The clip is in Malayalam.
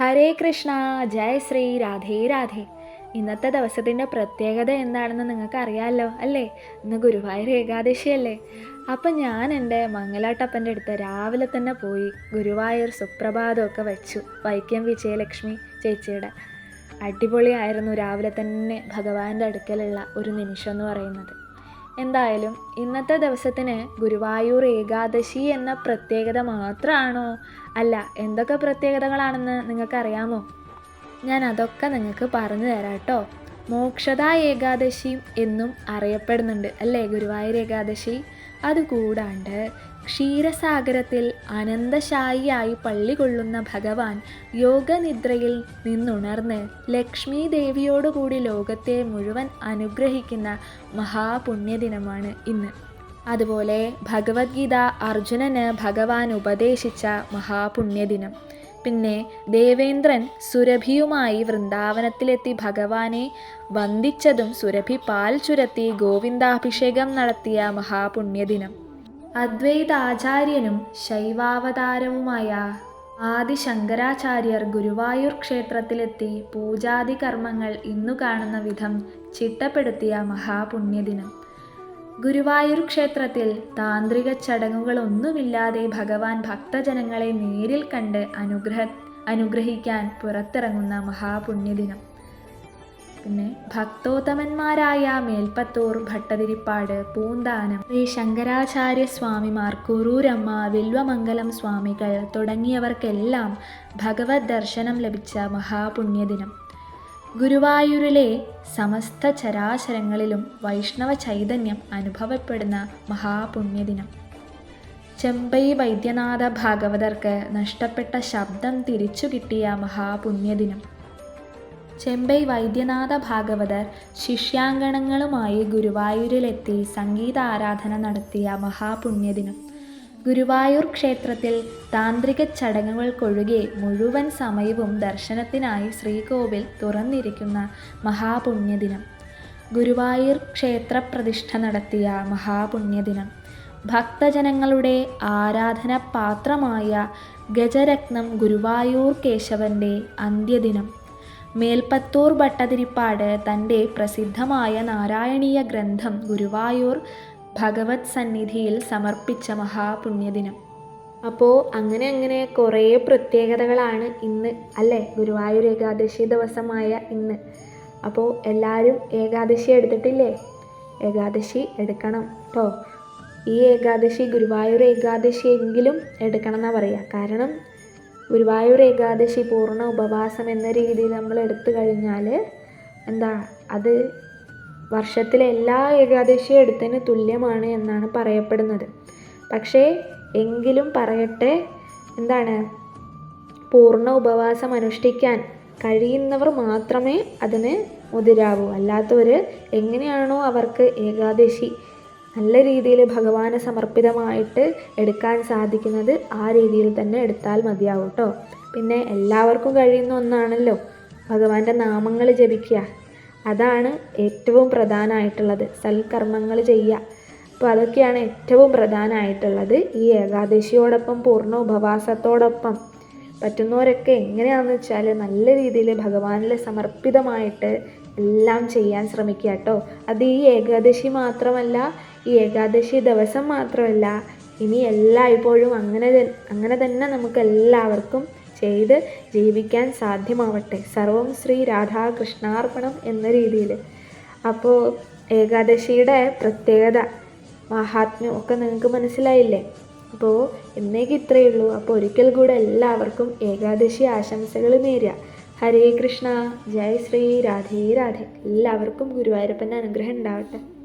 ഹരേ കൃഷ്ണ ജയ ശ്രീ രാധേ രാധേ. ഇന്നത്തെ ദിവസത്തിന്റെ പ്രത്യേകത എന്താണെന്ന് നിങ്ങൾക്ക് അറിയാമല്ലോ അല്ലേ? ഇന്ന് ഗുരുവായൂർ ഏകാദശിയല്ലേ അപ്പം ഞാൻ എന്റെ മംഗലാട്ടപ്പന്റെ അടുത്ത് രാവിലെ തന്നെ പോയി ഗുരുവായൂർ സുപ്രഭാതമൊക്കെ വെച്ചു. വൈക്കം വിജയലക്ഷ്മി ചേച്ചിയുടെ. അടിപൊളിയായിരുന്നു രാവിലെ തന്നെ ഭഗവാന്റെ അടുക്കലുള്ള ഒരു നിമിഷം എന്ന് പറയുന്നത്. എന്തായാലും ഇന്നത്തെ ദിവസത്തിന് ഗുരുവായൂർ ഏകാദശി എന്ന പ്രത്യേകത മാത്രമാണോ അല്ല എന്തൊക്കെ പ്രത്യേകതകളാണെന്ന് നിങ്ങൾക്കറിയാമോ? ഞാൻ അതൊക്കെ നിങ്ങൾക്ക് പറഞ്ഞു തരാം കേട്ടോ. മോക്ഷത ഏകാദശി എന്നും അറിയപ്പെടുന്നുണ്ട് അല്ലേ ഗുരുവായൂർ ഏകാദശി? അതുകൂടാണ്ട് ക്ഷീരസാഗരത്തിൽ അനന്തശായിയായി പള്ളി കൊള്ളുന്ന ഭഗവാൻ യോഗനിദ്രയിൽ നിന്നുണർന്ന് ലക്ഷ്മി ദേവിയോടുകൂടി ലോകത്തെ മുഴുവൻ അനുഗ്രഹിക്കുന്ന മഹാപുണ്യദിനമാണ് ഇന്ന്. അതുപോലെ ഭഗവത്ഗീത അർജുനന് ഭഗവാൻ ഉപദേശിച്ച മഹാപുണ്യദിനം. പിന്നെ ദേവേന്ദ്രൻ സുരഭിയുമായി വൃന്ദാവനത്തിലെത്തി ഭഗവാനെ വന്ദിച്ചതും സുരഭി പാൽ ചുരത്തി ഗോവിന്ദാഭിഷേകം നടത്തിയ മഹാപുണ്യദിനം. അദ്വൈതാചാര്യനും ശൈവാവതാരവുമായ ആദി ശങ്കരാചാര്യർ ഗുരുവായൂർ ക്ഷേത്രത്തിലെത്തി പൂജാതി കർമ്മങ്ങൾ ഇന്നു കാണുന്ന വിധം ചിട്ടപ്പെടുത്തിയ മഹാപുണ്യദിനം. ഗുരുവായൂർ ക്ഷേത്രത്തിൽ താന്ത്രിക ചടങ്ങുകളൊന്നുമില്ലാതെ ഭഗവാൻ ഭക്തജനങ്ങളെ നേരിൽ കണ്ട് അനുഗ്രഹ അനുഗ്രഹിക്കാൻ പുറത്തിറങ്ങുന്ന മഹാപുണ്യദിനം. പിന്നെ ഭക്തോത്തമന്മാരായ മേൽപ്പത്തൂർ ഭട്ടതിരിപ്പാട് പൂന്താനം ശ്രീ ശങ്കരാചാര്യ സ്വാമിമാർ കുറൂരമ്മ വില്വമംഗലം സ്വാമികൾ തുടങ്ങിയവർക്കെല്ലാം ഭഗവത് ദർശനം ലഭിച്ച മഹാപുണ്യദിനം. ഗുരുവായൂരിലെ സമസ്ത ചരാചരങ്ങളിലും വൈഷ്ണവ ചൈതന്യം അനുഭവപ്പെടുന്ന മഹാപുണ്യദിനം. ചെമ്പൈ വൈദ്യനാഥ ഭാഗവതർക്ക് നഷ്ടപ്പെട്ട ശബ്ദം തിരിച്ചു കിട്ടിയ മഹാപുണ്യദിനം. ചെമ്പൈ വൈദ്യനാഥ ഭാഗവതർ ശിഷ്യാങ്കണങ്ങളുമായി ഗുരുവായൂരിലെത്തി സംഗീതാരാധന നടത്തിയ മഹാപുണ്യദിനം. ഗുരുവായൂർ ക്ഷേത്രത്തിൽ താന്ത്രിക ചടങ്ങുകൾക്കൊഴികെ മുഴുവൻ സമയവും ദർശനത്തിനായി ശ്രീകോവിൽ തുറന്നിരിക്കുന്ന മഹാപുണ്യദിനം. ഗുരുവായൂർ ക്ഷേത്രപ്രതിഷ്ഠ നടത്തിയ മഹാപുണ്യദിനം. ഭക്തജനങ്ങളുടെ ആരാധന പാത്രമായ ഗജരത്നം ഗുരുവായൂർ കേശവന്റെ അന്ത്യദിനം. മേൽപ്പത്തൂർ ഭട്ടതിരിപ്പാട് തന്റെ പ്രസിദ്ധമായ നാരായണീയ ഗ്രന്ഥം ഗുരുവായൂർ ഭഗവത് സന്നിധിയിൽ സമർപ്പിച്ച മഹാപുണ്യദിനം. അപ്പോൾ അങ്ങനെ അങ്ങനെ കുറേ പ്രത്യേകതകളാണ് ഇന്ന് അല്ലേ? ഗുരുവായൂർ ഏകാദശി ദിവസമായ ഇന്ന്. അപ്പോൾ എല്ലാവരും ഏകാദശി എടുത്തിട്ടില്ലേ? ഏകാദശി എടുക്കണം കേട്ടോ ഈ ഏകാദശി ഗുരുവായൂർ ഏകാദശി എങ്കിലും എടുക്കണം എന്നാണ് പറയുക കാരണം ഗുരുവായൂർ ഏകാദശി പൂർണ ഉപവാസം എന്ന രീതിയിൽ നമ്മൾ എടുത്തു കഴിഞ്ഞാൽ എന്താ അത് വർഷത്തിലെ എല്ലാ ഏകാദശിയും എടുത്തതിന് തുല്യമാണ് എന്നാണ് പറയപ്പെടുന്നത്. പക്ഷേ എങ്കിലും പറയട്ടെ എന്താണ് പൂർണ ഉപവാസം അനുഷ്ഠിക്കാൻ കഴിയുന്നവർ മാത്രമേ അതിന് മുതിരാവൂ. അല്ലാത്തവർ എങ്ങനെയാണോ അവർക്ക് ഏകാദശി നല്ല രീതിയിൽ ഭഗവാന് സമർപ്പിതമായിട്ട് എടുക്കാൻ സാധിക്കുന്നത് ആ രീതിയിൽ തന്നെ എടുത്താൽ മതിയാവും കേട്ടോ. പിന്നെ എല്ലാവർക്കും കഴിയുന്ന ഒന്നാണല്ലോ ഭഗവാന്റെ നാമങ്ങൾ ജപിക്കുക. അതാണ് ഏറ്റവും പ്രധാനമായിട്ടുള്ളത്. സൽക്കർമ്മങ്ങൾ ചെയ്യുക. അപ്പോൾ അതൊക്കെയാണ് ഏറ്റവും പ്രധാനമായിട്ടുള്ളത്. ഈ ഏകാദശിയോടൊപ്പം പൂർണ ഉപവാസത്തോടൊപ്പം പറ്റുന്നവരൊക്കെ എങ്ങനെയാണെന്ന് വെച്ചാൽ നല്ല രീതിയിൽ ഭഗവാനിൽ സമർപ്പിതമായിട്ട് എല്ലാം ചെയ്യാൻ ശ്രമിക്കുക കേട്ടോ. അത് ഈ ഏകാദശി മാത്രമല്ല ഈ ഏകാദശി ദിവസം മാത്രമല്ല ഇനി എല്ലായ്പ്പോഴും അങ്ങനെ അങ്ങനെ തന്നെ നമുക്ക് എല്ലാവർക്കും ചെയ്ത് ജീവിക്കാൻ സാധ്യമാവട്ടെ. സർവം ശ്രീ രാധാകൃഷ്ണാർപ്പണം എന്ന രീതിയിൽ അപ്പോൾ ഏകാദശിയുടെ പ്രത്യേകത മഹാത്മ്യം ഒക്കെ നിങ്ങൾക്ക് മനസ്സിലായില്ലേ? അപ്പോൾ എന്നേക്ക് ഇത്രയേ ഉള്ളൂ. അപ്പോൾ ഒരിക്കൽ കൂടെ എല്ലാവർക്കും ഏകാദശി ആശംസകൾ നേരുക. ഹരേ കൃഷ്ണ. ജയ ശ്രീ. രാധേ രാധേ. എല്ലാവർക്കും ഗുരുവായൂരപ്പന്റെ അനുഗ്രഹം ഉണ്ടാവട്ടെ.